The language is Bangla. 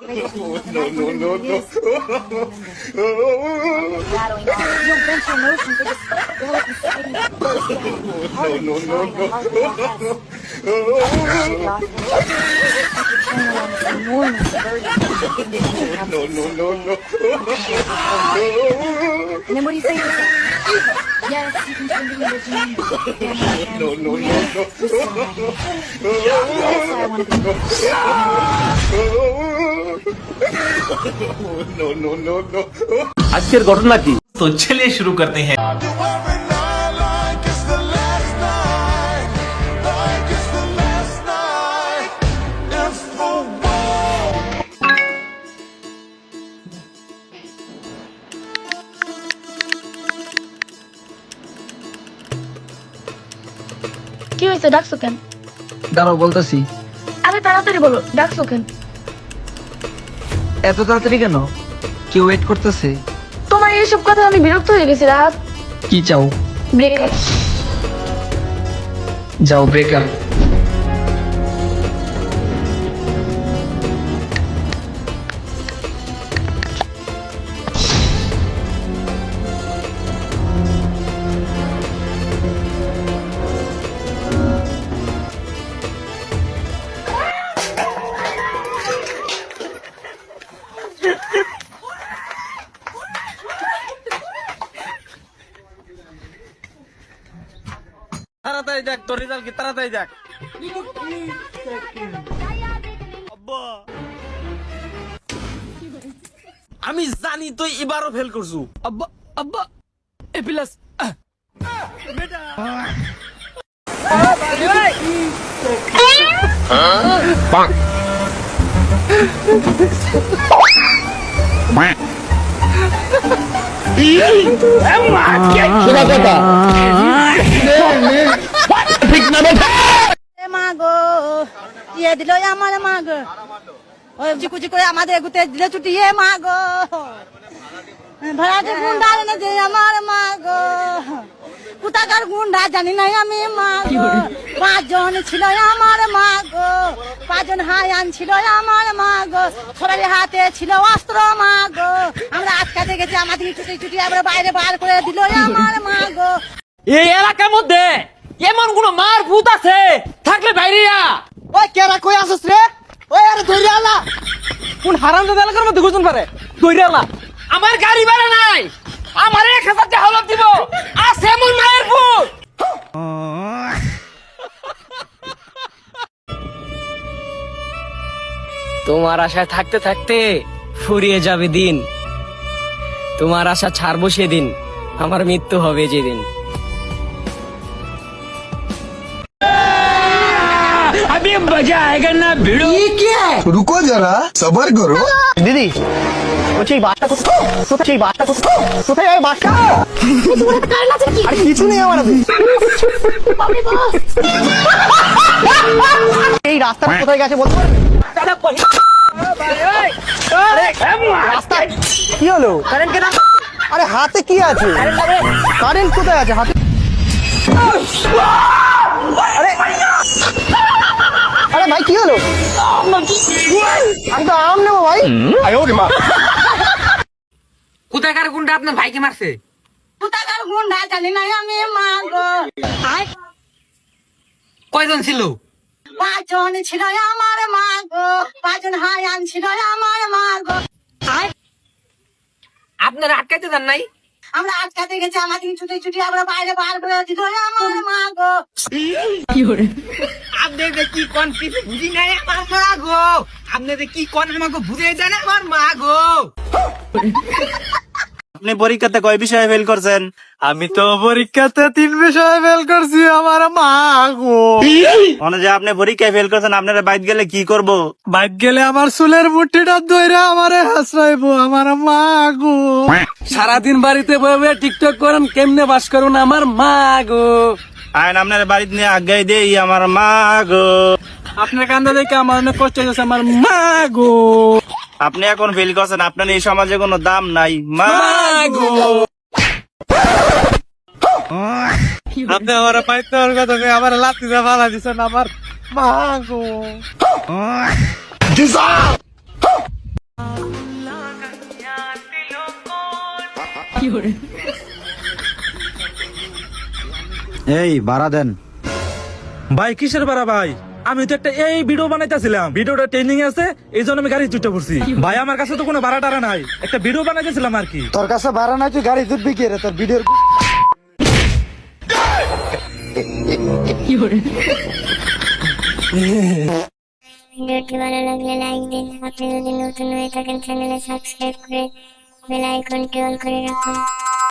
No, no, no, no. Don't bend your emotions. They just go up inside you. No, no, no, no. No, no, no, no. And then what do you say to yourself? Yes, you can turn to religion. No, no, no, no. Yes, I want to be No, no, no, no. আজকের ঘটনা কি तो चलिए शुरू करते हैं Every night like it's the last night, like it's the last night. If the world কি হয়েছে ডাকছো কেন দাঁড়াও বলতেছি আরে তাড়াতাড়ি বলো ডাকছো কেন এত তাড়াতাড়ি কেন? কেউ ওয়েট করতেছে? তোমার এইসব কথা আমি বিরক্ত হয়ে গেছি রাত কি চাও? ব্রেকআপ যাও ব্রেকআপ তাড়াতাড়ি যাক তোর রেজাল্ট কি? তাড়াতাড়ি আব্বা। আমি জানি তুই এবারও ফেল করছু। আব্বা আব্বা এ প্লাস মা ইয়ে দিল আমার মা গো ওই চিকুচি করে আমাদের এগুতে দিলে ছুটি এ মা গো ভাড়াটে গুন্ডা এনে দে আমার মা গো কোথাকার গুন্ডা জানি না আমি মা গো পাঁচজন ছিল আমার মা গো পাঁচজন হায়ান ছিল আমার মা গো সবাই হাতে ছিল অস্ত্র মা গো আমরা আটকাতে গেছি আমাদের ছুটি ছুটি আমরা বাইরে বার করে দিল আমার মা গো এই এলাকার মধ্যে এমন কোন মার ভূত আছে? থাকলে বাইরিয়া ওই কেরা কই আসছ রে? ওই আরে আলা কোন হারাম এলাকার মধ্যে পারে? আলা আমার গাড়ি ভাড়া নাই। আমার এক হাজার টাকা হলপ দিব। মায়ের তোমার আশায় থাকতে থাকতে ফুরিয়ে যাবে দিন। তোমার আশা ছাড়বো সেদিন। আমার মৃত্যু হবে যেদিন। रुको जरा सबर करो দিদি বলছি এই বাসটা কোথায় কোথায় এই বাসটা কোথায় কোথায় এই বাসটা আরে কিছু নেই আমার হাতে। এই রাস্তাটা কোথায় গেছে বলতে পারবেন? আরে, রাস্তায় কি হলো কারেন্ট কেন আরে হাতে কি আছে কারেন্ট কোথায় আছে হাতে কি হলো? আমি তো আম নেব ভাই। কোথাকার গুন্ডা আপনার ভাইকে মারছে? কোথাকার গুন্ডা জানি নাই আমি কয়জন ছিল? পাঁচজন ছিল আমার মা গো পাঁচজন হায়ান ছিল আমার মা গো আপনারা আটকাইতে দেন নাই? আমরা আটকাতে গেছি আমাদের ছুটি ছুটি আমরা বাইরে বার করে দিল আমার মা গো আপনাদের কি কোন কিছু বুঝি নাই আমার মা গো? আপনাদের কি কোন আমাকে বুঝে দেন আমার মা গো? আপনি পরীক্ষাতে কয় বিষয়ে ফেল করছেন? আমি তো পরীক্ষাতে তিন বিষয়ে ফেল করছি আমার মা গো। মানে যে আপনি পরীক্ষায় ফেল করছেন আপনারা বাইক গেলে কি করব? বাইক গেলে আমার চুলের মুঠিটা ধরে আমারে হাসরাইবো আমার মা গো। সারাদিন বাড়িতে বসে টিকটক করেন কেমনে বাস করুন আমার মা গো? আইন আপনার বাড়িতে নিয়ে আগাই দেই আমার মা গো। আপনার কান্দা দেখে আমার অনেক কষ্ট হয়েছে আমার মা গো। আপনি এখন ফিল করছেন আপনার এই সমাজে কোনো দাম নাই। মা গো। আপনি আমার পাইতে হওয়ার কথা আমার লাতি দিয়ে ফালা দিচ্ছেন আমার মা গো। কি এই ভাড়া দেন। ভাই কিসের ভাড়া ভাই? আমি তো একটা এই ভিডিও বানাইতেছিলাম। ভিডিওটা ট্রেনিং আছে এই জন্য আমি গাড়ি চুটে পড়ছি ভাই আমার কাছে তো কোনো ভাড়া টাড়া নাই। একটা ভিডিও বানাইতেছিলাম আর কি। তোর কাছে ভাড়া নাই তুই গাড়ি তুলবি কি রে? তোর ভিডিওর ভিডিওটি ভালো লাগলে লাইক দিন আপনি যদি নতুন হয়ে থাকেন চ্যানেলে সাবস্ক্রাইব করে বেল আইকনটি অন করে রাখুন